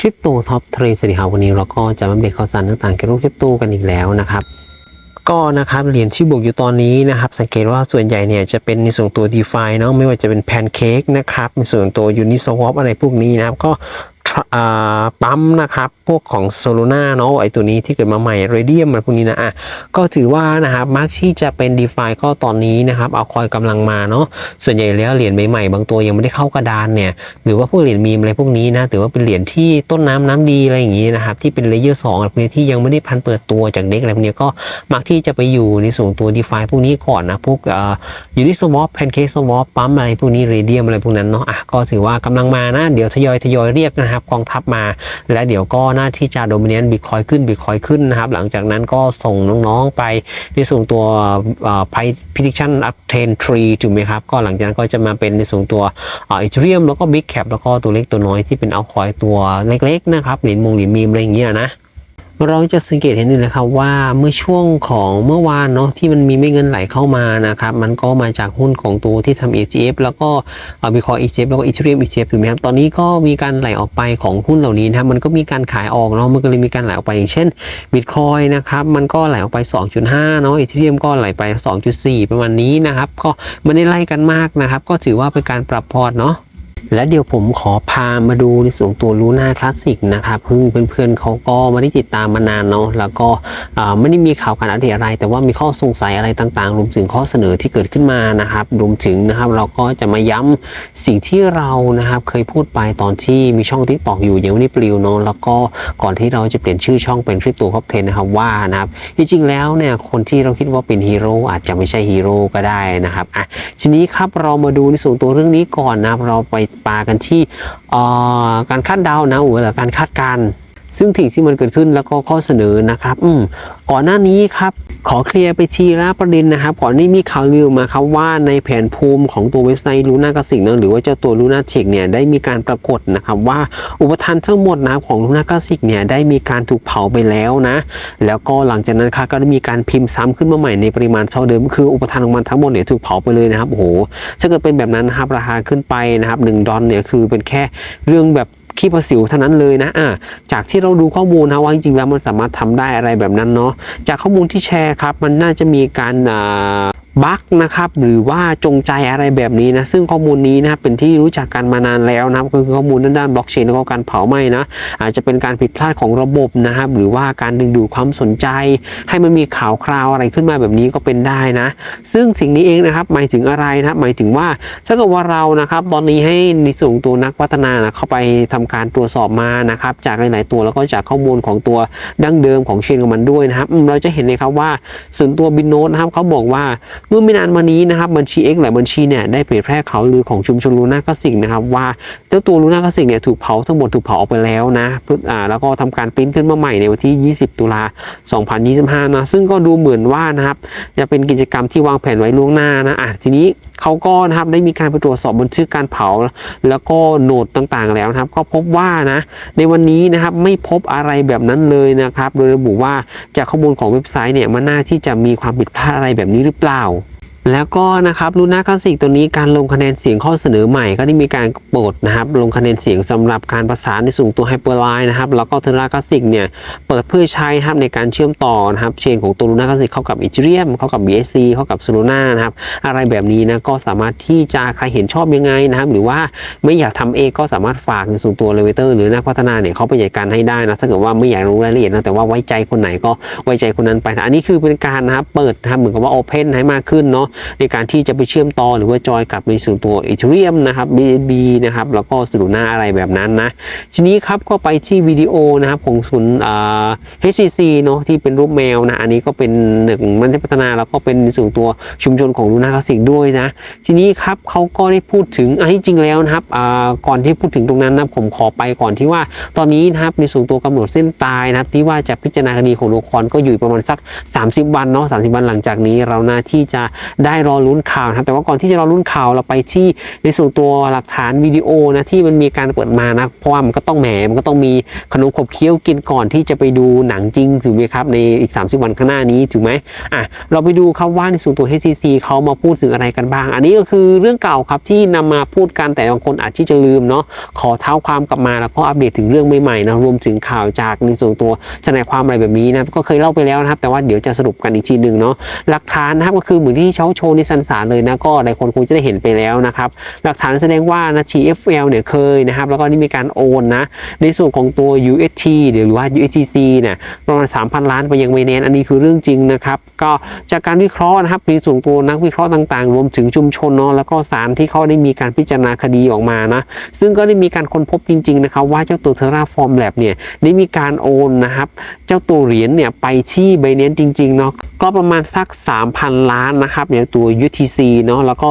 คริปโตท็อปเทรดสวัสดีครับวันนี้เราก็จะมาเบรกข่าวสารต่างๆเกี่ยวกับคริปโตกันอีกแล้วนะครับ ก็นะครับเหรียญที่บวกอยู่ตอนนี้นะครับ สังเกตว่าส่วนใหญ่เนี่ยจะเป็นในส่วนตัว d e f าเนาะไม่ว่าจะเป็นแพนเค้กนะครับในส่วนตัว Uniswap อะไรพวกนี้นะครับ ก็ ปั๊มนะครับ พวกของ Solana เนาะไอตัวนี้ที่เกิดมาใหม่ Radium อะไรพวกนี้นะอะก็ถือว่านะครับมักที่จะเป็น d e f i ก็ตอนนี้นะครับเอาคอยกำลังมาเนาะส่วนใหญ่แล้วเหรียญใหม่ๆบางตัวยังไม่ได้เข้ากระดานเนี่ยหรือว่าพวกเหรียญมีมอะไรพวกนี้นะถือว่าเป็นเหรียญที่ต้นน้ำน้ำดีอะไรอย่างนี้นะครับที่เป็นเลเยอร์สองอะไรพวกนี้ที่ยังไม่ได้พันเปิดตัวจากเด็กอะไรพวกนี้ก็มักที่จะไปอยู่ในส่วนตัว d e f i พวกนี้ก่อนนะพวกเอ่อยูนิสวอปแพนเค้กสวอปปั๊มอะไรพวกนี้เรเดียมอะไรพวกนั้นเนาะอะก็ถือว่ากำลังมานะเดี๋ยวทยอยทยอยเรียกนะครับกองทัพมา และเดี๋ยวก็หน้าที่จะโดมิเนียนบิตคอยขึ้นบิตคอยขึ้นนะครับ หลังจากนั้นก็ส่งน้องๆไปในส่วนตัวไพพิทิชันอัพเทนทรีถูกไหมครับ ก็หลังจากนั้นก็จะมาเป็นในส่วนตัวเอีเทเรียมแล้วก็บิ๊กแคปแล้วก็ตัวเล็กตัวน้อยที่เป็นเอาคอยตัวเล็กๆนะครับ เหรียญมงเหรียญมีมอะไรอย่างเงี้ยนะ เราจะสังเกตเห็นเลยนะครับว่าเมื่อช่วงของเมื่อวานเนาะที่มันมีไม่เงินไหลเข้ามานะครับมันก็มาจากหุ้นของตัวที่ทำ ETF แล้วก็บิคอย ETF แล้วก็อีเทเรียม ETF ถูกไหมครับตอนนี้ก็มีการไหลออกไปของหุ้นเหล่านี้นะครับมันก็มีการขายออกเนาะมันก็เลยมีการไหลออกไปอย่างเช่นบิตคอยนะครับมันก็ไหลออกไป 2.5เนาะอีเทเรียมก็ไหลไป 2.4 ประมาณนี้นะครับก็ไม่ได้ไล่กันมากนะครับก็ถือว่าเป็นการปรับพอร์ตเนาะ และเดี๋ยวผมขอพามาดูในส่วนตัวลูน่าคลาสสิกนะครับเพิ่งเพื่อนๆเขาก็ไม่ได้ติดตามมานานเนาะแล้วก็ไม่ได้มีข่าวการอัปเดตอะไร แต่ว่ามีข้อสงสัยอะไรต่างๆ รวมถึงข้อเสนอที่เกิดขึ้นมานะครับรวมถึงนะครับเราก็จะมาย้ำสิ่งที่เรานะครับเคยพูดไปตอนที่มีช่องทิกตอกอยู่ยังไม่ได้ปลิวเนาะแล้วก็ก่อนที่เราจะเปลี่ยนชื่อช่องเป็นคริปโตคอปเทนนะครับว่านะครับจริงๆแล้วเนี่ยคนที่เราคิดว่าเป็นฮีโร่อาจจะไม่ใช่ฮีโร่ก็ได้นะครับอะทีนี้ครับเรามาดูในส่วนตัวเรื่องนี้ก่อนนะครับเราไปปากันที่การคาดเดานะหรือการคาดการ ซึ่งสิ่งที่มันเกิดขึ้นแล้วก็ข้อเสนอนะครับ อืมก่อนหน้านี้ครับขอเคลียร์ไปทีละประเด็นนะครับ ก่อนนี้มีข่าวลือมาครับว่าในแผนภูมิของตัวเว็บไซต์ลูน่ากสิกนะหรือว่าเจ้าตัวลูน่าเทคเนี่ยได้มีการปรากฏนะครับว่าอุปทานทั้งหมดนะครับของลูน่ากสิกเนี่ยได้มีการถูกเผาไปแล้วนะ แล้วก็หลังจากนั้นครับก็ได้มีการพิมพ์ซ้ำขึ้นมาใหม่ในปริมาณเท่าเดิม คืออุปทานของมันทั้งหมดเนี่ยถูกเผาไปเลยนะครับโอ้โหถ้าเกิดเป็นแบบนั้นนะครับราคาขึ้นไปนะครับหนึ่งดอลเนี่ยคือเป็นแค่เรื่องแบบ ขี้ประสิวเท่านั้นเลยนะอ่าจากที่เราดูข้อมูลนะว่าจริงๆแล้วมันสามารถทำได้อะไรแบบนั้นเนาะจากข้อมูลที่แชร์ครับ มันน่าจะมีการอ่า บั๊กนะครับหรือว่าจงใจอะไรแบบนี้นะซึ่งข้อมูลนี้นะครับเป็นที่รู้จักกันมานานแล้วนะครับก็คือข้อมูลด้านด้านบล็อกเชนแล้วก็การเผาไหม้นะอาจจะเป็นการผิดพลาดของระบบนะครับหรือว่าการดึงดูดความสนใจ ให้มันมีข่าวคราวอะไรขึ้นมาแบบนี้ก็เป็นได้นะ ซึ่งสิ่งนี้เองนะครับหมายถึงอะไรนะหมายถึงว่าถ้าเกิดว่าเรานะครับตอนนี้ให้ในส่วนของตัวนักพัฒนานะเข้าไปทำการตรวจสอบมานะครับจากหลาย ๆ ตัวแล้วก็จากข้อมูลของตัวดั้งเดิมของเชนของมันด้วยนะครับเราจะเห็นเลยครับว่าส่วนตัวบินโนตนะครับเขาบอกว่าเมื่อไม่นานมานี้นะครับบัญชี X หลายบัญชีเนี่ยได้เผยแพร่ข่าวลือของชุมชนลูน่ากสสิกนะครับว่าเจ้าตัวลูน่ากสสิกเนี่ยถูกเผาทั้งหมดถูกเผาออกไปแล้วนะเพื่ออ่าแล้วก็ทำการปริ้นขึ้นมาใหม่ในวันที่ 20 ตุลา 2025 นะซึ่งก็ดูเหมือนว่านะครับจะเป็นกิจกรรมที่วางแผนไว้ล่วงหน้านะอะทีนี้ เขาก็นะครับได้มีการไปตรวจสอบบันทึกการเผา แล้วก็โหนดต่างๆแล้วนะครับ ก็พบว่านะในวันนี้นะครับไม่พบอะไรแบบนั้นเลยนะครับ โดยระบุว่าจากข้อมูลของเว็บไซต์เนี่ยมันน่าที่จะมีความผิดพลาดอะไรแบบนี้หรือเปล่า แล้วก็นะครับลูน่าคลาสสิกตัวนี้การลงคะแนนเสียงข้อเสนอใหม่ก็ได้มีการโปรดนะครับลงคะแนนเสียงสำหรับการประสานในส่วนตัวไฮเปอร์ไลน์นะครับแล้วก็เทอร่าคลาสสิกเนี่ยเปิดเพื่อใช้ครับในการเชื่อมต่อนะครับเชนของตัวลูน่าคลาสสิกเข้ากับอีเทเรียมเข้ากับ BSC เข้ากับ Solana นะครับอะไรแบบนี้นะก็สามารถที่จะใครเห็นชอบยังไงนะครับหรือว่าไม่อยากทำเองก็สามารถฝากในส่วนตัวเลเวเตอร์หรือนักพัฒนาเนี่ยเขาไปจัดการให้ได้นะถ้าเกิดว่าไม่อยากรู้รายละเอียดนะแต่ว่าไว้ใจคนไหนก็ไว้ใจคนนั้นไปนะอันนี้คือเป็นการนะครับเปิดนะครับเหมือนกับว่าโอเพนให้มากขึ้นเนาะในการที่จะไปเชื่อมต่อหรือว่าจอยกับในส่วนตัว Ethereum นะครับ BNB นะครับแล้วก็สูนาอะไรแบบนั้นนะทีนี้ครับก็ไปที่วิดีโอนะครับของศูนย์ HCC เนาะที่เป็นรูปแมวนะอันนี้ก็เป็นหนึ่งมันพัฒนาแล้วก็เป็นในส่วนตัวชุมชนของลูน่าคลาสสิกด้วยนะทีนี้ครับเขาก็ได้พูดถึงอันที่จริงแล้วนะครับก่อนที่พูดถึงตรงนั้นนะผมขอไปก่อนที่ว่าตอนนี้นะครับในส่วนตัวกำหนดเส้นตายนะครับที่ว่าจะพิจารณาคดีของโลคอนก็อยู่ประมาณสัก 30 วันเนาะ30 วันหลังจากนี้เราหน้าที่จะได้รอลุ้นข่าวนะครับแต่ว่าก่อนที่จะรอลุ้นข่าวเราไปที่ในส่วนตัวหลักฐานวิดีโอนะที่มันมีการเปิดมานะเพราะว่ามันก็ต้องแหมมันก็ต้องมีขนมขบเคี้ยวกินก่อนที่จะไปดูหนังจริงถูกไหมครับในอีก 30 วันข้างหน้านี้ถูกไหมอะเราไปดูครับว่าในส่วนตัว HCC เขามาพูดถึงอะไรกันบ้าง อันนี้ก็คือเรื่องเก่าครับที่นำมาพูดกันแต่บางคนอาจที่จะลืมเนาะขอเท้าความกลับมาแล้วก็อัปเดตถึงเรื่องใหม่ๆนะรวมถึงข่าวจากในส่วนตัวทนายความอะไรแบบนี้นะก็เคยเล่าไปแล้วนะครับ แต่ว่าเดี๋ยวจะสรุปกันอีกทีหนึ่งเนาะหลักฐานนะครับก็คือเหมือนที่เขาโชว์ในสันสารเลยนะก็หลายคนคงจะได้เห็นไปแล้วนะครับหลักฐานแสดงว่านะ TFL เนี่ยเคยนะครับแล้วก็นี่มีการโอนนะในส่วนของตัว UST หรือว่า USTC เนี่ยประมาณ 3,000 ล้านไปยังเวเนนอันนี้คือเรื่องจริงนะครับก็จากการวิเคราะห์นะครับในส่วนตัวนักวิเคราะห์ต่างๆ รวมถึงชุมชนเนาะแล้วก็ศาลที่เขาได้มีการพิจารณาคดีออกมานะซึ่งก็ได้มีการค้นพบจริงๆนะครับว่าเจ้าตัว Terraform Lab เนี่ยได้มีการโอนนะครับเจ้าตัวเหรียญเนี่ยไปที่ไบเนนจริงๆเนาะก็ประมาณสัก 3,000 ล้านนะครับอย่างตัว UTC เนาะแล้วก็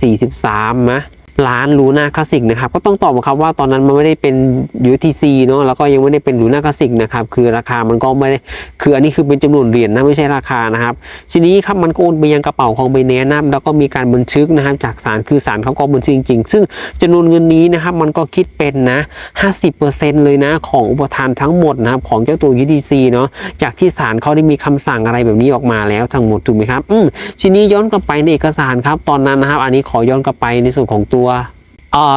243นะ ล้านลูน่าคลาสสิกนะครับก็ต้องตอบครับว่าตอนนั้นมันไม่ได้เป็น UTC เนาะแล้วก็ยังไม่ได้เป็นลูน่าคลาสสิกนะครับคือราคามันก็ไม่ได้คืออันนี้คือเป็นจำนวนเหรียญนะไม่ใช่ราคานะครับทีนี้ครับมันก็โอนไปยังกระเป๋าของไบเนนนะแล้วก็มีการบันทึกนะครับจากศาลคือศาลเขาก็บันทึกจริงๆ ซึ่งจำนวนเงินนี้นะครับมันก็คิดเป็นนะ50%เลยนะของอุปทานทั้งหมดนะครับของเจ้าตัว UTC เนาะจากที่ศาลเขาได้มีคำสั่งอะไรแบบนี้ออกมาแล้วทั้งหมดถูกไหมครับอืมทีนี้ย้อนกลับไปในเอกสารครับตอนนั้นนะครับ อันนี้ขอย้อนกลับไปในส่วนของตัวเอ่อ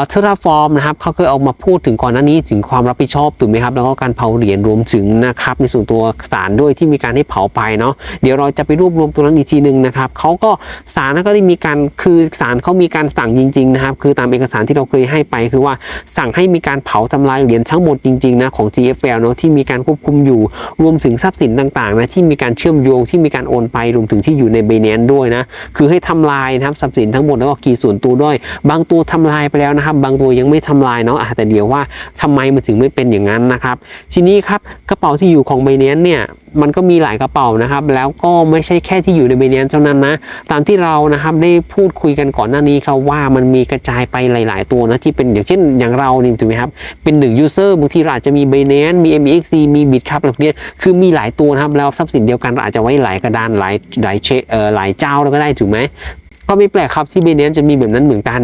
เทราฟอร์มนะครับเขาเคยเอามาพูดถึงก่อนหน้านี้ถึงความรับผิดชอบถูกไหมครับ แล้วก็การเผาเหรียญรวมถึงนะครับในส่วนตัวสารด้วยที่มีการให้เผาไปเนาะเดี๋ยวเราจะไปรวบรวมตัวนั้นอีกทีหนึ่งนะครับเขาก็สารก็ได้มีการคือสารเขามีการสั่งจริงๆนะครับคือตามเอกสารที่เราเคยให้ไป คือว่าสั่งให้มีการเผาทำลายเหรียญทั้งหมดจริงๆนะของ GFL เนาะที่มีการควบคุมอยู่รวมถึงทรัพย์สินต่างๆนะที่มีการเชื่อมโยงที่มีการโอนไปรวมถึงที่อยู่ในเบเนนด้วยนะคือให้ทำลายนะครับทรัพย์สินทั้งหมดแล้วก็คีส่วนตัวด้วย บางตัวทำลายไปแล้วนะครับ บางตัวยังไม่ทำลายเนาะแต่เดี๋ยวว่าทำไมมันถึงไม่เป็นอย่างนั้นนะครับทีนี้ครับกระเป๋าที่อยู่ของ b บเน n เนี่ยมันก็มีหลายกระเป๋านะครับ แล้วก็ไม่ใช่แค่ที่อยู่ใน b บเน n เท่านั้นนะ ตามที่เรานะครับได้พูดคุยกันก่อนหน้านี้ครับว่ามันมีกระจายไปหลาย ๆ ตัวนะที่เป็นอย่างเช่นอย่างเรานี่ถูกไหมครับ เป็นหนึ่งยูเซอร์บางทีอาจจะมี b บเน n มี MEXC มี Bitcup อะไรพวกเนี้คือมีหลายตัวนะครับ แล้วทรัพย์สินเดียวกันอาจจะไว้หลายกระดานหลายหลายเชเอ่อหลายเจ้าแล้วก็ได้ถูกไหมก็ไม่แปลกครับที่เบเน n จะมีแบบนั้นเหมือนกัน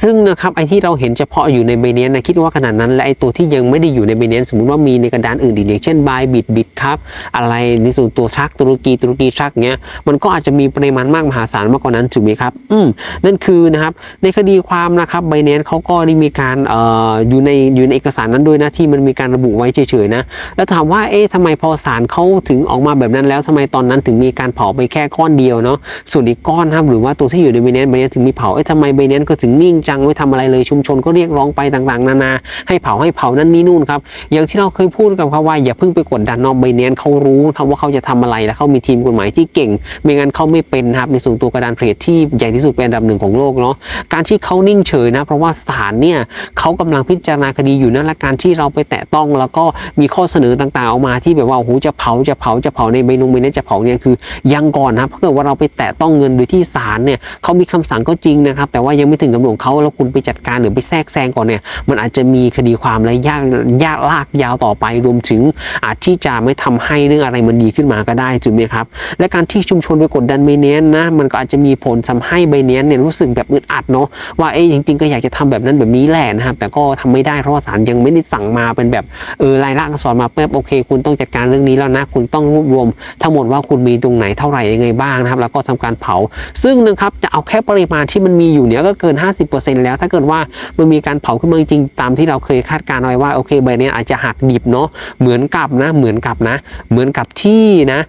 ซึ่งนะครับไอที่เราเห็นเฉพาะอยู่ในเบเน n นะคิดว่าขนาดนั้นและไอตัวที่ยังไม่ได้อยู่ในเบเน n สมมุติว่ามีในกระดานอื่นอีกอย่างเช่นบายบิดบิดครับอะไรในส่วนตัวทรัคตุรกีตุรกีทรัคเงี้ยมันก็อาจจะมีปริมาณมากมหาศาลมากกว่านั้นถูกไหมครับอืมนั่นคือนะครับในคดีความนะครับไบเน n เขาก็ได้มีการเอ่ออยู่ในอยู่ในเอกสารนั้นด้วยนะที่มันมีการระบุไว้เฉยๆนะแล้วถามว่าเอ๊ะทำไมพอศาลเขาถึงออกมาแบบนั้นแล้วทำไมตอนนั้นถึงมีการเผาไปแค่ก้อนเดียวเนาะส่วนอีกก้อนครับหรือว่าตัวที่อยู่ในเบเน n เบเน n ถึงมีเผาเอ๊ะทำไมเบเน n ก็ถึงนิ่งจังไม่ทำอะไรเลยชุมชนก็เรียกร้องไปต่างๆ นานา ให้เผาให้เผานั่นนี่นู่นครับอย่างที่เราเคยพูดกับเขาว่าอย่าเพิ่งไปกดดันนอมไบเนียนเขารู้ครับว่าเขาจะทำอะไรและเขามีทีมกฎหมายที่เก่ง ไม่งั้นเขาไม่เป็นครับในส่วนตัวกระดานเทรดที่ใหญ่ที่สุดเป็นอันดับหนึ่งของโลกเนาะการที่เขานิ่งเฉยนะ เพราะว่าศาลเนี่ยเขากำลังพิจารณาคดีอยู่นั่นและการที่เราไปแตะต้องแล้วก็มีข้อเสนอต่างๆออกมาที่แบบว่าโอ้โหจะเผาจะเผาจะเผาในใบนงใบนี้จะเผาเนี่ยคือยังก่อนนะเพราะเกิดว่าเราไปแตะต้องเงินโดยที่ศาลเนี่ยเขามีคำสั่งก็จริงนะครับแต่ว่ายังไม่ถึงกำหนดเขาแล้วคุณไปจัดการหรือไปแทรกแซงก่อนเนี่ยมันอาจจะมีคดีความและยากยากลากยาวต่อไป รวมถึงอาจที่จะไม่ทำให้เรื่องอะไรมันดีขึ้นมาก็ได้ถูกไหมครับและการที่ชุมชนไปกดดันไบเนนนะมันก็อาจจะมีผลทำให้ไบเนนเนี่ยรู้สึกแบบอึดอัดเนาะว่าเอ้ยจริงๆก็อยากจะทำแบบนั้นแบบนี้แหละนะครับแต่ก็ทำไม่ได้เพราะว่าศาลยังไม่ได้สั่งมาเป็นแบบเออรายละอักษรมาเป๊บโอเค คุณต้องจัดการเรื่องนี้แล้วนะคุณต้องรวบรวม ทั้งหมดว่าคุณมีตรงไหนเท่าไหร่ยังไงบ้างนะครับแล้วก็ทำการเผา ซึ่งนะครับจะเอาแค่ปริมาณที่มันมีอยู่เนี่ยก็เกิน 50%แล้วถ้าเกิดว่ามันมีการเผาขึ้นมาจริงๆตามที่เราเคยคาดการณ์ไว้ว่าโอเคใบเนี้ยอาจจะหักดิบเนาะเหมือนกับนะเหมือนกับนะ เหมือนกับที่นะ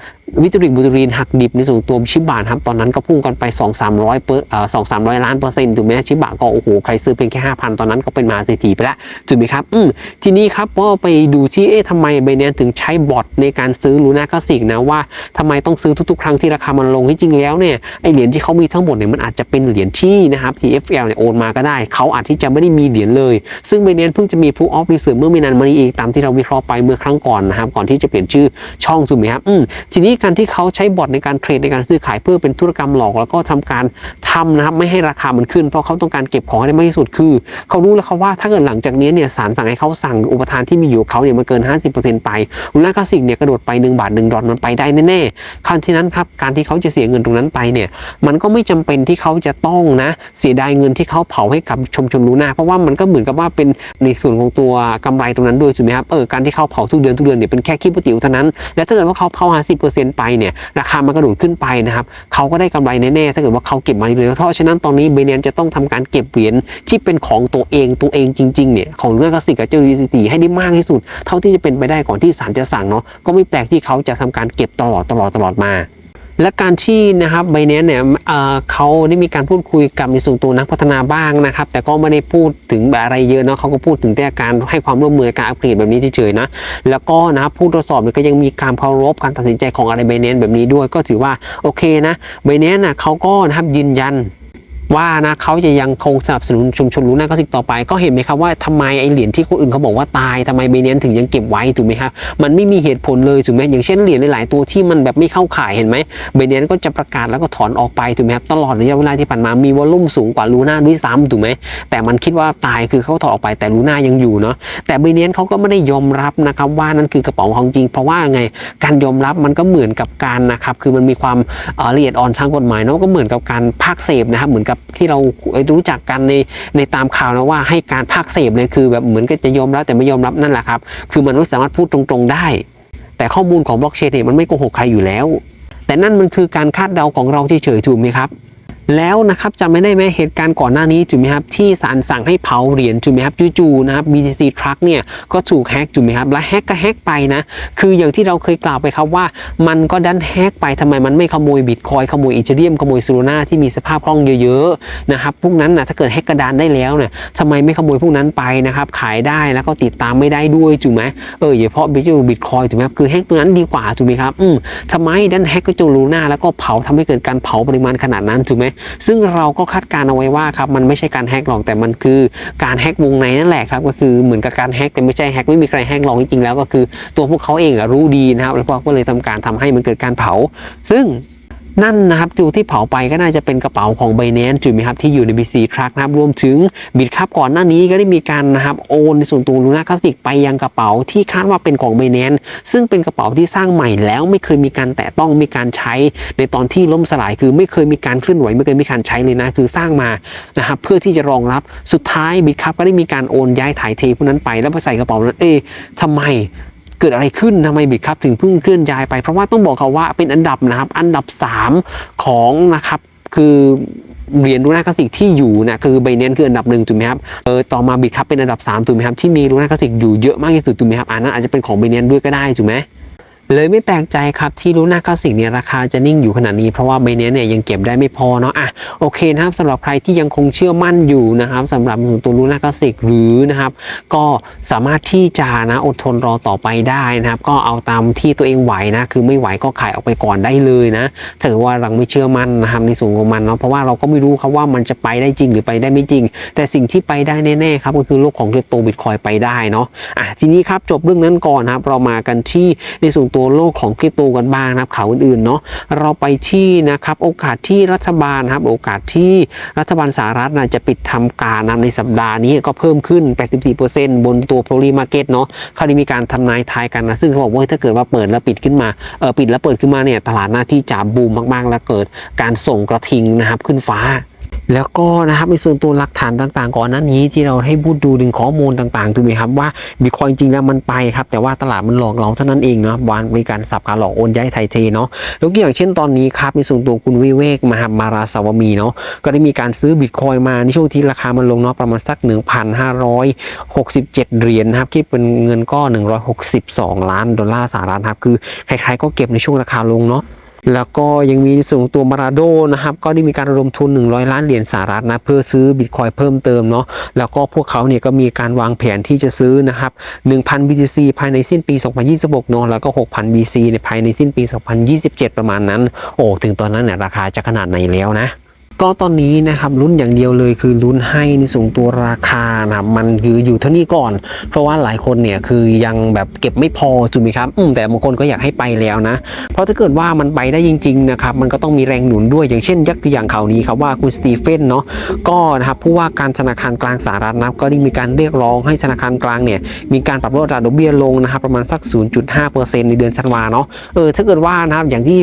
วิตามินบูตรีนหักดิบในส่วนตัวชิบะครับตอนนั้นก็พุ่งกันไป 2 3 0 0เปอร์เอ่อ2 3 0 0ล้านเปอร์เซ็นต์ถูกไหมชิบะก็โอ้โหใครซื้อเพียงแค่ 5,000 ตอนนั้นก็เป็นมหาเศรษฐีไปแล้วถูกไหมครับอืมทีนี้ครับก็ไปดูที่เอ๊ะทำไมไบเนี้ยถึงใช้บอทในการซื้อลูน่าคลาสสิกนะว่าทำไมต้องซื้อทุกๆ ครั้งที่ราคามันลงที่จริงแล้วเนี่ยไอเหรียญที่เขามีทั้งหมดเนี่ยมันอาจจะเป็นเหรียญที่นะครับ TFL เนี่ยโอนมาก็ได้ เขาอาจที่จะไม่ได้มีเหรียญเลย ซึ่งไบเนี้ยเพิ่งจะมี proof of reserve เมื่อไม่นานมานี้เองตามที่เราวิเคราะห์ไปเมื่อครั้งก่อนนะครับก่อนที่จะเปลี่ยนชื่อช่องถูกไหมครับอืมทีนีการที่เขาใช้บอทในการเทรดในการซื้อขายเพื่อเป็นธุรกรรมหลอก แล้วก็ทำการทำนะครับไม่ให้ราคามันขึ้น เพราะเขาต้องการเก็บของให้ได้มากที่สุดคือ เขารู้แล้วเขาว่าถ้าเกิดหลังจากนี้เนี่ยศาลสั่งให้เขาสั่งอุปทานที่มีอยู่เขาเนี่ยมันเกิน 50%ไปมูลค่าคลาสสิกเนี่ยกระโดดไป 1 บาท 1 ดอลมันไปได้แน่ๆคราวที่นั้นครับการที่เขาจะเสียเงินตรงนั้นไปเนี่ยมันก็ไม่จำเป็นที่เขาจะต้องนะเสียดายเงินที่เขาเผาให้กับชมชมรู้หน้า เพราะว่ามันก็เหมือนกับว่าเป็นในส่วนของตัวกำไรตรงนั้นด้วยถูกไหมครับเออการที่เขาเผาทุกเดือนทุกเดือนเนี่ยเป็นแค่คิดปติวเท่านั้นและถ้าเกิดว่าเขาเผา50%ไปเนี่ยราคามันกระโดดขึ้นไปนะครับเขาก็ได้กำไรแน่ๆถ้าเกิดว่าเขาเก็บมาเลยเพราะฉะนั้นตอนนี้เบเนียนจะต้องทำการเก็บเหรียญที่เป็นของตัวเองตัวเองจริงๆเนี่ยของเรื่องกสิกกับเจ้า UCC ให้ได้มากที่สุด เท่าที่จะเป็นไปได้ก่อนที่ศาลจะสั่งเนาะก็ไม่แปลกที่เขาจะทำการเก็บตลอดตลอดตลอดมา และการที่นะครับไบแนนเนี่ยเอ่อเขาได้มีการพูดคุยกับในส่วนตัวนักพัฒนาบ้างนะครับ แต่ก็ไม่ได้พูดถึงแบบอะไรเยอะเนาะเขาก็พูดถึงแต่การให้ความร่วมมือการอัปเกรดแบบนี้เฉยๆนะแล้วก็นะครับผู้ตรวจสอบเนี่ยก็ยังมีการเคารพการตัดสินใจของอะไรไบแนนแบบนี้ด้วย ก็ถือว่าโอเคนะไบแนนนะเขาก็นะครับยืนยัน ว่านะเขาจะยังคงสนับสนุนชุมชนรู้หน้าก็สิกต่อไป ก็เห็นไหมครับว่าทำไมไอเหรียญที่คนอื่นเขาบอกว่าตายทำไมเบเนียนถึงยังเก็บไว้ถูกไหมครับมันไม่มีเหตุผลเลยถูกไหมอย่างเช่นเหรียญหลายตัวที่มันแบบไม่เข้าข่ายเห็นไหมเบเนียนก็จะประกาศแล้วก็ถอนออกไปถูกไหมครับตลอดระยะเวลาที่ผ่านมามีวอลลุ่มสูงกว่าลูน่าด้วยซ้ำถูกไหมแต่มันคิดว่าตายคือเขาถอดออกไปแต่ลูน่ายังอยู่เนาะแต่เบเนียนเขาก็ไม่ได้ยอมรับนะครับว่านั่นคือกระเป๋าของจริง เพราะว่าไงการยอมรับมันก็เหมือนกับการนะครับคือมันมีความละเอียดอ่อนทางกฎหมายเนาะก็เหมือนกับการภาคเสพนะครับเหมือนกับที่เรารู้จักกันในในตามข่าวนะว่าให้การภาคเสพเนี่ยคือแบบเหมือนก็จะยอมรับแต่ไม่ยอมรับนั่นแหละครับ คือมันไม่สามารถพูดตรงๆได้ แต่ข้อมูลของบล็อกเชนเนี่ยมันไม่โกหกใครอยู่แล้ว แต่นั่นมันคือการคาดเดาของเราเฉยๆถูกไหมครับ แล้วนะครับจำไม่ได้ไหมเหตุการณ์ก่อนหน้านี้ถูกไหมครับที่ศาลสั่งให้เผาเหรียญถูกไหมครับจู่ๆนะครับ BTC Truck เนี่ยก็ถูกแฮกถูกไหมครับและแฮกก็แฮกไปนะ คืออย่างที่เราเคยกล่าวไปครับว่า มันก็ดันแฮกไปทำไมมันไม่ขโมยบิตคอยขโมยอีเทเรียมขโมยซูโรนาที่มีสภาพคล่องเยอะๆนะครับพวกนั้นนะถ้าเกิดแฮกกระดานได้แล้วเนี่ยทำไมไม่ขโมยพวกนั้นไปนะครับขายได้แล้วก็ติดตามไม่ได้ด้วยถูกไหมเอออย่าเพราะบิตบิตคอยถูกไหมครับคือแฮกตัวนั้นดีกว่าถูกไหมครับอืมทำไมดันแฮกก็จูลูน่าแล้วก็เผาทำให้เกิดการเผาปริมาณขนาดนั้นถูกไหมซึ่งเราก็คาดการณ์เอาไว้ว่าครับมันไม่ใช่การแฮกหรอกแต่มันคือการแฮกวงในนั่นแหละครับก็คือเหมือนกับการแฮกแต่ไม่ใช่แฮกไม่มีใครแฮกหรอกจริงๆแล้วก็คือ ตัวพวกเขาเองอรู้ดีนะครับแล้วพวกก็เลยทำการทำให้มันเกิดการเผา ซึ่ง นั่นนะครับตัวที่เผาไปก็น่าจะเป็นกระเป๋าของ b บ n a n c e ถูกไหมครับที่อยู่ใน BC Truck นะครับรวมถึงบิตครับก่อนหน้านี้ก็ได้มีการนะครับโอนในส่วนตัวลูน่าคลาสสิกไปยังกระเป๋าที่คาดว่าเป็นของ b บ n a n c e ซึ่งเป็นกระเป๋าที่สร้างใหม่แล้วไม่เคยมีการแตะต้องมีการใช้ในตอนที่ล่มสลายคือไม่เคยมีการเคลื่อนไหวไม่เคยมีการใช้เลยนะคือสร้างมานะครับเพื่อที่จะรองรับสุดท้ายบิตครับก็ได้มีการโอนย้ายถ่ายเทพวกนั้นไปแล้วไปใส่กระเป๋านั้นเอ๊ะทำไม เกิดอะไรขึ้นทำไมบิตครับถึงเพิ่งเคลื่อนย้ายไปเพราะว่าต้องบอกเขาว่าเป็นอันดับนะครับ อันดับ 3 ของนะครับคือเหรียญลูน่าคาสิกที่อยู่นะคือไบเนนคืออันดับหนึ่งถูกไหมครับเออต่อมาบิตครับเป็นอันดับ3ถูกไหมครับที่มีลูน่าคาสสิกอยู่เยอะมากที่สุดถูกไหมครับอันนั้นอาจจะเป็นของไบเนนด้วยก็ได้ถูกไหม เลยไม่แปลกใจครับที่ลูน่าคลาสสิกเนี่ยราคาจะนิ่งอยู่ขนาดนี้เพราะว่าไบเนเนี่ยยังเก็บได้ไม่พอเนาะอะโอเคนะครับสำหรับใครที่ยังคงเชื่อมั่นอยู่นะครับสำหรับตัวลูน่าคลาสสิกหรือนะครับ ก็สามารถที่จะนะอดทนรอต่อไปได้นะครับ ก็เอาตามที่ตัวเองไหวนะคือไม่ไหวก็ขายออกไปก่อนได้เลยนะถือว่าเราไม่เชื่อมั่นนะครับในส่วนของมันเนาะเพราะว่าเราก็ไม่รู้ครับว่ามันจะไปได้จริงหรือไปได้ไม่จริง แต่สิ่งที่ไปได้แน่ๆครับก็คือโลกของคริปโตบิตคอยไปได้เนาะอะทีนี้ครับจบเรื่องนั้นก่อนนะครับเรามากันที่ในส่วนตัวโลกของคริปโตกันบ้างนะครับข่าวอื่นๆเนาะเราไปที่นะครับโอกาสที่รัฐบาลครับโอกาสที่รัฐบาลสหรัฐนะจะปิดทำการนในสัปดาห์นี้ก็เพิ่มขึ้น 84%บนตัว p o l y Market เนาะเขาได้มีการทำนายทายกันนะซึ่งเขาบอกว่าถ้าเกิดว่าเปิดแล้วปิดขึ้นมาเออปิดแล้วเปิดขึ้นมาเนี่ยตลาดหน้าที่จะบูมมากๆ แล้วเกิดการส่งกระทิงนะครับขึ้นฟ้า แล้วก็นะครับในส่วนตัวหลักฐานต่างๆ ก่อนหน้านี้ที่เราให้พูดดูถึงข้อมูลต่างๆถูกไหมครับว่าบิตคอยจริงๆแล้วมันไปครับแต่ว่าตลาดมันหลอกเราเท่านั้นเองเนาะวานมีการสับการหลอกโอนย้ายไทยเทเนาะยกตัวอย่างเช่นตอนนี้ครับในส่วนตัวคุณวิเวกมหามาราสาวมีเนาะก็ได้มีการซื้อบิตคอยมาในช่วงที่ราคามันลงเนาะประมาณสัก 1,567 เหรียญนะครับคิดเป็นเงินก็ 162 ล้านดอลลาร์สหรัฐครับคือใครๆก็เก็บในช่วงราคาลงเนาะ แล้วก็ยังมีในส่วนของตัวมาราโดนะครับก็ได้มีการระดมทุน 100 ล้านเหรียญสหรัฐนะเพื่อซื้อบิตคอยเพิ่มเติมเนาะแล้วก็พวกเขาเนี่ยก็มีการวางแผนที่จะซื้อนะครับ1,000 BTC ภายในสิ้นปี 2026เนาะแล้วก็ 6,000 BC ในภายในสิ้นปี 2027 ประมาณนั้น โอ้ถึงตอนนั้นเนี่ยราคาจะขนาดไหนแล้วนะ ก็ตอนนี้นะครับลุ้นอย่างเดียวเลยคือลุ้นให้ในส่วนตัวราคานะมันคืออยู่เท่านี้ก่อน เพราะว่าหลายคนเนี่ยคือยังแบบเก็บไม่พอถูกไหมครับอืมแต่บางคนก็อยากให้ไปแล้วนะ เพราะถ้าเกิดว่ามันไปได้จริงๆนะครับมันก็ต้องมีแรงหนุนด้วยอย่างเช่นยักตัวอย่างข่าวนี้ครับว่าคุณสตีเฟนเนาะก็นะครับผู้ว่าการธนาคารกลางสหรัฐนับก็ได้มีการเรียกร้องให้ธนาคารกลางเนี่ยมีการปรับลดอัตราดอกเบี้ยลงนะครับประมาณสัก 0.5%ในเดือนธันวาเนาะเออถ้าเกิดว่านะครับอย่างที่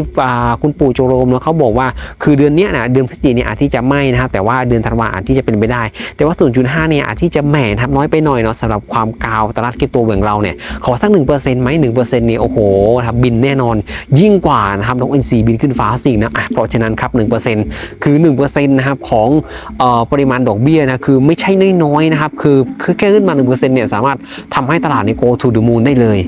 คุณปู่โจโรมเนาะเขาบอกว่าคือเดือนเนี้ยนะเดือนพฤศจิกายนอาจที่จะไม่นะครับแต่ว่าเดือนธันวาอาจที่จะเป็นไปได้ แต่ว่า 0.5 เนี่ยอาจที่จะแหม่นะครับน้อยไปหน่อยเนาะสำหรับความกาวตลาดคริปโตของเราเนี่ยขอสัก1%ไหม1%เนี่ยโอ้โหครับบินแน่นอน ยิ่งกว่านะครับนก NC บินขึ้นฟ้าสิ่งนะะเพราะฉะนั้นครับ1%คือ1%นะครับของเอ่อปริมาณดอกเบี้ยนะคือไม่ใช่น้อยๆนะครับคือคือแค่ขึ้นมา1%เนี่ยสามารถทำให้ตลาดใน go to the moon ได้เลย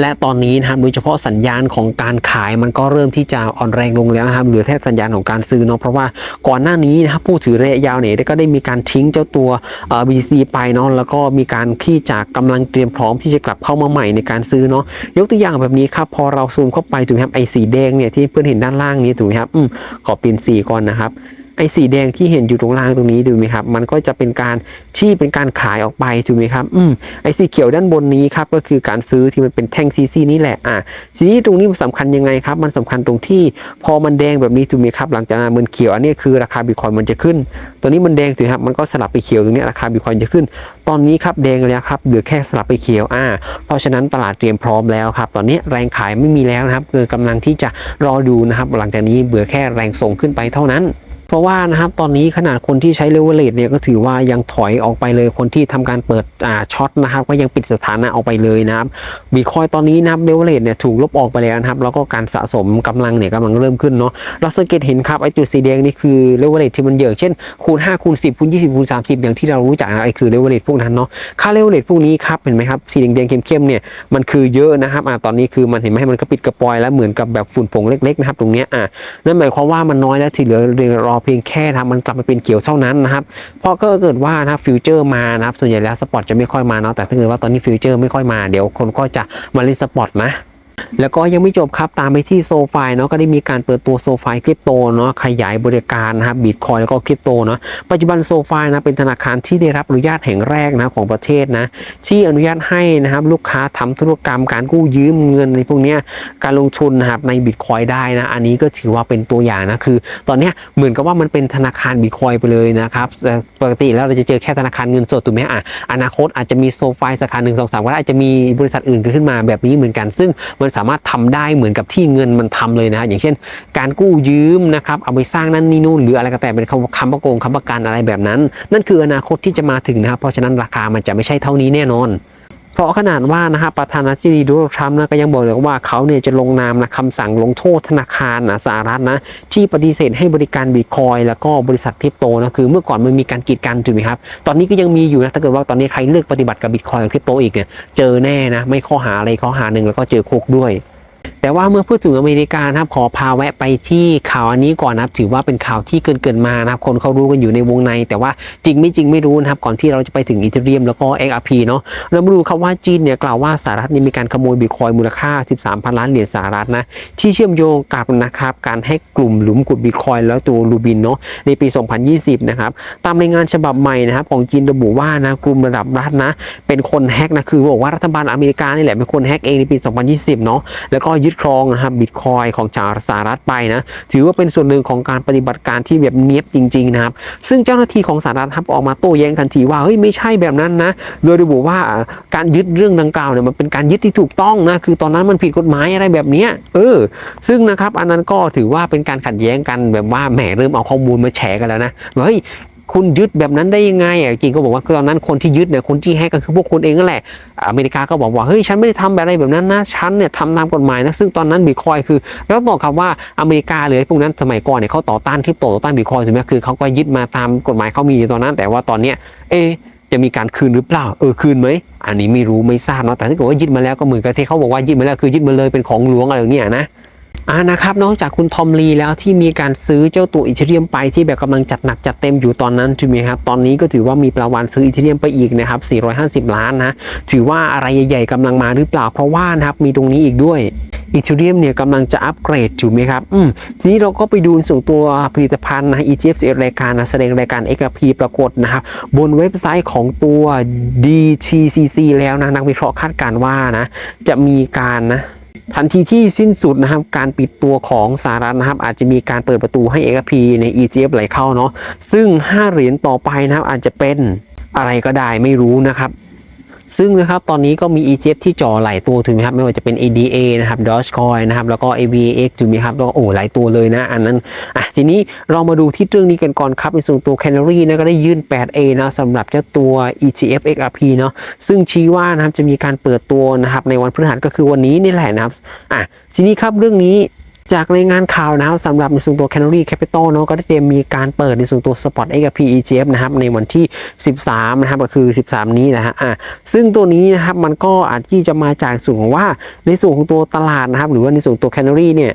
และตอนนี้นะครับโดยเฉพาะสัญญาณของการขายมันก็เริ่มที่จะอ่อนแรงลงแล้วนะครับเหลือแค่สัญญาณของการซื้อเนาะเพราะว่าก่อนหน้านี้นะครับผู้ถือระยะยาวเนี่ยก็ได้มีการทิ้งเจ้าตัวเอ่อ BC ไปเนาะแล้วก็มีการที่จะกำลังเตรียมพร้อมที่จะกลับเข้ามาใหม่ในการซื้อเนาะยกตัวอย่างแบบนี้ครับพอเราซูมเข้าไปถูกไหมครับไอ้สีแดงเนี่ยที่เพื่อนเห็นด้านล่างนี้ถูกไหมครับอืมขอปีนสีก่อนนะครับ ไอ้สีแดงที่เห็นอยู่ตรงล่างตรงนี้ดูไหมครับ มันก็จะเป็นการที่เป็นการขายออกไปถูกไหมครับ อืมไอ้สีเขียวด้านบนนี้ครับก็คือการซื้อที่มันเป็นแท่งซีซีนี่แหละอะทีนี้ตรงนี้มันสำคัญยังไงครับ มันสำคัญตรงที่พอมันแดงแบบนี้ถูกไหมครับ หลังจากนั้นมันเขียวอันนี้คือราคาบิตคอยมันจะขึ้น ตัวนี้มันแดงถูกไหมครับ มันก็สลับไปเขียวตรงนี้ราคาบิตคอยจะขึ้น ตอนนี้ครับแดงแล้วครับเหลือแค่สลับไปเขียวอ่าเพราะฉะนั้นตลาดเตรียมพร้อมแล้วครับ ตอนนี้แรงขายไม่มีแล้วนะครับคือกำลังที่จะรอดูนะครับ หลังจากนี้เบื่อแค่แรงส่งขึ้นไปเท่านั้น เพราะว่านะครับตอนนี้ขนาดคนที่ใช้เลเวลเลตเนี่ยก็ถือว่ายังถอยออกไปเลยคนที่ทำการเปิดอ่าช็อตนะครับก็ยังปิดสถานะออกไปเลยนะครับบีคอยตอนนี้นะครับเลเวลเลตเนี่ยถูกลบออกไปแล้วนะครับแล้วก็การสะสมกำลังเนี่ยกำลังเริ่มขึ้นเนาะเราสังเกตเห็นครับไอ้จุดสีแดงนี่คือเลเวลเลตที่มันเยอะเช่นคูณ5คูณ10คูณ20คูณ30 อย่างที่เรารู้จักนะไอ้คือเลเวลเลตพวกนั้นเนาะค่าเลเวลเลตพวกนี้ครับเห็นไหมครับสีแดงๆเข้มๆเนี่ยมันคือเยอะนะครับอ่าตอนนี้คือมันเห็นไหมมันก็ปิดกระปอยแล้วเหมือนกับแบบฝุ่นผงเล็กๆนะครับตรงเนี้ยอ่านั่นหมายความว่ามันน้อยแล้วที่เหลือรอเพียงแค่ทำมันกลับมาเป็นเขียวเท่านั้นนะครับ เพราะก็เกิดว่านะฟิวเจอร์มานะครับส่วนใหญ่แล้วสปอร์ตจะไม่ค่อยมาเนาะแต่ถ้าเกิดว่าตอนนี้ฟิวเจอร์ไม่ค่อยมาเดี๋ยวคนก็จะมาเล่นสปอร์ตนะ แล้วก็ยังไม่จบครับตามไปที่โซฟายเนาะก็ได้มีการเปิดตัวโซฟายคริปโตเนาะขยายบริการนะครับบิตคอยแล้วก็คริปโตเนาะปัจจุบันโซฟายนะเป็นธนาคารที่ได้รับอนุญาตแห่งแรกนะของประเทศนะที่อนุญาตให้นะครับลูกค้าทำธุรกรรมการกู้ยืมเงินในพวกนี้การลงทุนนะครับในบิตคอยได้นะอันนี้ก็ถือว่าเป็นตัวอย่างนะคือ ตอนนี้เหมือนกับว่ามันเป็นธนาคารบิตคอยไปเลยนะครับปกติแล้วเราจะเจอแค่ธนาคารเงินสดถูกไหมอะอนาคตอาจจะมีโซฟายสาขาหนึ่งสองสามก็ได้อาจจะมีบริษัทอื่นเกิดขึ้นมาแบบนี้เหมือนกัน ซึ่งมันสามารถทำได้เหมือนกับที่เงินมันทำเลยนะอย่างเช่น การกู้ยืมนะครับเอาไปสร้างนั่นนี่นู่นหรืออะไรก็แต่เป็นคำคำประโกงคำประกันอะไรแบบนั้น นั่นคืออนาคตที่จะมาถึงนะครับเพราะฉะนั้นราคามันจะไม่ใช่เท่านี้แน่นอน เพราะขนาดว่านะครับประธานาธิบดีโดนัลด์ทรัมป์นะก็ยังบอกเลยว่าเขาเนี่ยจะลงนามนะคำสั่งลงโทษธนาคารนะสหรัฐนะที่ปฏิเสธให้บริการบิตคอยแล้วก็บริษัทคริปโตนะคือเมื่อก่อนมันมีการกีดกันถูกไหมครับ ตอนนี้ก็ยังมีอยู่นะถ้าเกิดว่าตอนนี้ใครเลือกปฏิบัติกับบิตคอยกับคริปโตอีกเนี่ยเจอแน่นะไม่ข้อหาอะไรข้อหาหนึ่งแล้วก็เจอคุกด้วย แต่ว่าเมื่อพูดถึงอเมริกานะครับขอพาแวะไปที่ข่าวอันนี้ก่อนนะครับ ถือว่าเป็นข่าวที่เกินเกินมานะครับ คนเขารู้กันอยู่ในวงใน แต่ว่าจริงไม่จริงไม่รู้นะครับ ก่อนที่เราจะไปถึงอีเทเรียมแล้วก็ XRP เนาะเรามาดูครับว่าจีนเนี่ยกล่าวว่าสหรัฐนี่มีการขโมยบิตคอยมูลค่า 13พันล้านเหรียญสหรัฐนะที่เชื่อมโยงกับนะครับการแฮกกลุ่มหลุมขุดบิตคอยแล้วตัวรูบินเนาะในปี 2020 นะครับตามรายงานฉบับใหม่นะครับของจีนระบุว่านะกลุ่มระดับรัฐนะเป็นคนแฮกนะคือบอกว่ารัฐบาลอเมริกานี่แหละเป็นคนแฮกเองในปี 2020 เนาะแล้วก็ยึดครองนะครับบิตคอยของจากสหรัฐไปนะถือว่าเป็นส่วนหนึ่งของการปฏิบัติการที่แบบเนียบจริงๆนะครับซึ่งเจ้าหน้าที่ของสหรัฐครับออกมาโต้แย้งทันทีว่าเฮ้ยไม่ใช่แบบนั้นนะโดยระบุว่าการยึดเรื่องดังกล่าวเนี่ยมันเป็นการยึดที่ถูกต้องนะคือตอนนั้นมันผิดกฎหมายอะไรแบบนี้เออซึ่งนะครับอันนั้นก็ถือว่าเป็นการขัดแย้งกันแบบว่าแหมเริ่มเอาข้อมูลมาแฉกันแล้วนะว่าเฮ้ย คุณยึดแบบนั้นได้ยังไงอะจริงก็บอกว่าตอนนั้นคนที่ยึดเนี่ยคนที่แฮกก็คือพวกคุณเองนั่นแหละอเมริกาก็บอกว่าเฮ้ยฉันไม่ได้ทำแบบอะไรแบบนั้นนะฉันเนี่ยทำตามกฎหมายนะซึ่งตอนนั้นบิตคอยคือแล้วบอกครับว่าอเมริกาเลยพวกนั้นสมัยก่อนเนี่ยเขาต่อต้านคริปโตต่อต้านบิตคอยใช่ไหมคือเขาก็ยึดมาตามกฎหมายเขามีตอนนั้น แต่ว่าตอนเนี้ยเอจะมีการคืนหรือเปล่า เออคืนไหม อันนี้ไม่รู้ไม่ทราบเนาะแต่ถ้าเกิดว่ายึดมาแล้วก็เหมือนกับที่เขาบอกว่ายึดมาแล้วคือยึดมาเลยเป็นของหลวงอะไรอย่างเงี้ยนะ อ่านะครับนอกจากคุณทอมลีแล้วที่มีการซื้อเจ้าตัวอีเทเรียมไปที่แบบกำลังจัดหนักจัดเต็มอยู่ตอนนั้นใช่ไหมครับตอนนี้ก็ถือว่ามีประวันซื้ออีเทเรียมไปอีกนะครับ450 ล้านนะถือว่าอะไรใหญ่ ๆกำลังมาหรือเปล่าเพราะว่านะครับมีตรงนี้อีกด้วยอีเทเรียมเนี่ยกำลังจะอัปเกรดถูกไหมครับ อืม ทีนี้เราก็ไปดูส่วนตัวผลิตภัณฑ์นะ ETF รายการนะแสดงรายการ XRP ปรากฏนะครับ บนเว็บไซต์ของตัว DTCC แล้วนะ นักวิเคราะห์คาดการณ์ว่านะ จะมีการนะ ทันทีที่สิ้นสุดนะครับการปิดตัวของสหรัฐนะครับอาจจะมีการเปิดประตูให้เอกพีใน EGF ไหลเข้าเนาะซึ่ง 5 เหรียญต่อไปนะครับอาจจะเป็นอะไรก็ได้ไม่รู้นะครับ ซึ่งนะครับตอนนี้ก็มี ETF ที่จ่อหลายตัวถูกไหมครับไม่ว่าจะเป็น ADA นะครับ Dogecoin นะครับแล้วก็ AVAX ถูกไหมครับแล้วก็โอ้หลายตัวเลยนะอันนั้นอะทีนี้เรามาดูที่เรื่องนี้กันก่อนครับในส่วนตัว Canary นะก็ได้ยื่น 8A นะสำหรับเจ้าตัว ETF XRP เนาะซึ่งชี้ว่านะครับจะมีการเปิดตัวนะครับในวันพฤหัสก็คือวันนี้นี่แหละนะครับอะทีนี้ครับเรื่องนี้ จากรายงานข่าวนะครับสำหรับในส่วนตัว Canary Capital เนาะก็ได้เตรียมมีการเปิดในส่วนตัว Spot XRP ETF นะครับในวันที่ 13 นะครับก็คือ 13 นี้นะฮะอะซึ่งตัวนี้นะครับมันก็อาจที่จะมาจากส่วนของว่าในส่วนของตัวตลาดนะครับหรือว่าในส่วนตัว Canary เนี่ย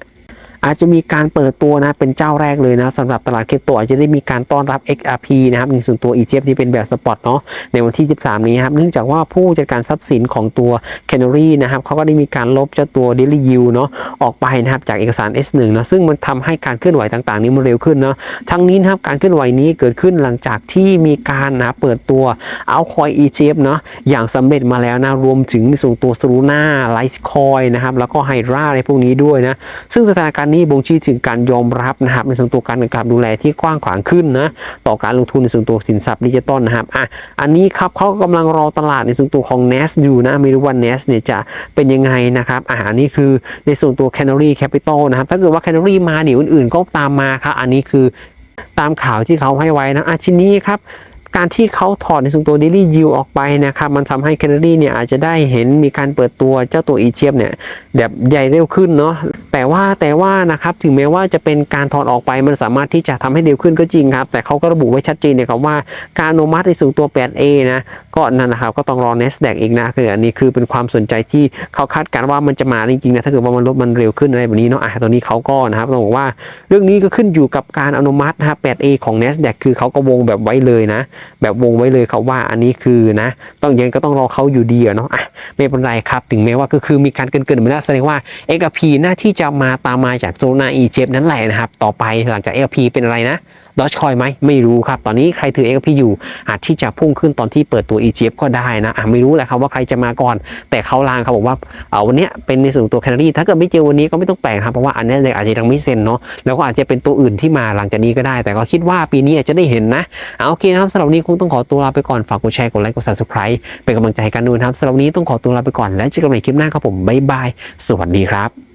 อาจจะมีการเปิดตัวนะเป็นเจ้าแรกเลยนะสำหรับตลาดคริปโตอาจจะได้มีการต้อนรับ XRP นะครับในส่วนตัว ETF ที่เป็นแบบสปอตเนาะในวันที่ 13 นี้ครับเนื่องจากว่าผู้จัดการทรัพย์สินของตัว Canary นะครับเขาก็ได้มีการลบเจ้าตัว Daily Yield เนาะออกไปนะครับจากเอกสาร S1 นะซึ่งมันทำให้การเคลื่อนไหวต่างๆ นี้มันเร็วขึ้นเนาะทั้งนี้นะครับการเคลื่อนไหวนี้เกิดขึ้นหลังจากที่มีการนะเปิดตัวเอาคอย ETF เนาะอย่างสำเร็จมาแล้วนะรวมถึงในส่วนตัว Solana Litecoin นะครับแล้วก็ Hydra ในพวกนี้ด้วยนะซึ่งสถานการณ์นี้บ่งชี้ถึงการยอมรับนะครับในส่วนตัวการกำกับดูแลที่กว้างขวางขึ้นนะต่อการลงทุนในส่วนตัวสินทรัพย์ดิจิตอลนะครับอะอันนี้ครับเขากำลังรอตลาดในส่วนตัวของ NAS อยู่นะไม่รู้ว่า NAS เนี่ยจะเป็นยังไงนะครับอะอันนี้คือในส่วนตัว Canary Capital นะครับถ้าเกิดว่า Canary มาเดี๋ยวอื่นๆก็ตามมาครับอันนี้คือตามข่าวที่เขาให้ไว้นะอะทีนี้ครับ การที่เขาถอดในส่วนตัว Daily Yield ออกไปนะครับมันทำให้ Canary เนี่ยอาจจะได้เห็นมีการเปิดตัวเจ้าตัว e t f เนี่ยแบบใหญ่เร็วขึ้นเนาะแต่ว่าแต่ว่านะครับถึงแม้ว่าจะเป็นการถอดออกไปมันสามารถที่จะทำให้เร็วขึ้นก็จริงครับ แต่เขาก็ระบุไว้ชัดเจนนะครับว่าการอนุมัติในส่วนตัว 8A นะก็นั่นนะครับก็ต้องรอ NASDAQ อีกนะคืออันนี้คือเป็นความสนใจที่เขาคาดการณ์ว่ามันจะมาจริงๆนะถ้าเกิดว่ามันลดมันเร็วขึ้นอะไรแบบนี้เนาะอะตอนนี้เขาก็นะครับต้องบอกว่า เรื่องนี้ก็ขึ้นอยู่กับการอนุมัตินะ 8A ของ NASDAQ คือเขาก็วงแบบไว้เลยนะแบบวงไว้เลยเขาว่าอันนี้คือนะ ต้องยังก็ต้องรอเขาอยู่ดีอะเนาะอะไม่เป็นไรครับ ถึงแม้ว่าก็คือมีการเกินเกินๆมาแล้วแสดงว่า XRP หน้าที่จะมาตามมาจากโซนาอีเจฟนั่นแหละนะครับ ต่อไปหลังจาก XRP เป็นอะไรนะ ดอชคอยไหมไม่รู้ครับ ตอนนี้ใครถือ XRP อยู่อาจที่จะพุ่งขึ้นตอนที่เปิดตัว ETF ก็ได้นะอะไม่รู้แหละครับว่าใครจะมาก่อน แต่เขาลางเขาบอกว่าเอาวันนี้เป็นในส่วนตัวแคนารีถ้าเกิดไม่เจอวันนี้ก็ไม่ต้องแปลกครับ เพราะว่าอันนี้อาจจะยังไม่เซ็นเนาะแล้วก็อาจจะเป็นตัวอื่นที่มาหลังจากนี้ก็ได้ แต่ก็คิดว่าปีนี้อาจจะได้เห็นนะเอาโอเคนะครับสำหรับนี้คงต้องขอตัวลาไปก่อนฝากกดแชร์กดไลค์กด subscribe เป็นกำลังใจให้กันด้วยครับสำหรับนนี้ต้องขอตัวลาไปก่อนและเจอกันใหม่คลิปหน้าครับผมบ๊ายบายสวัสดีครับ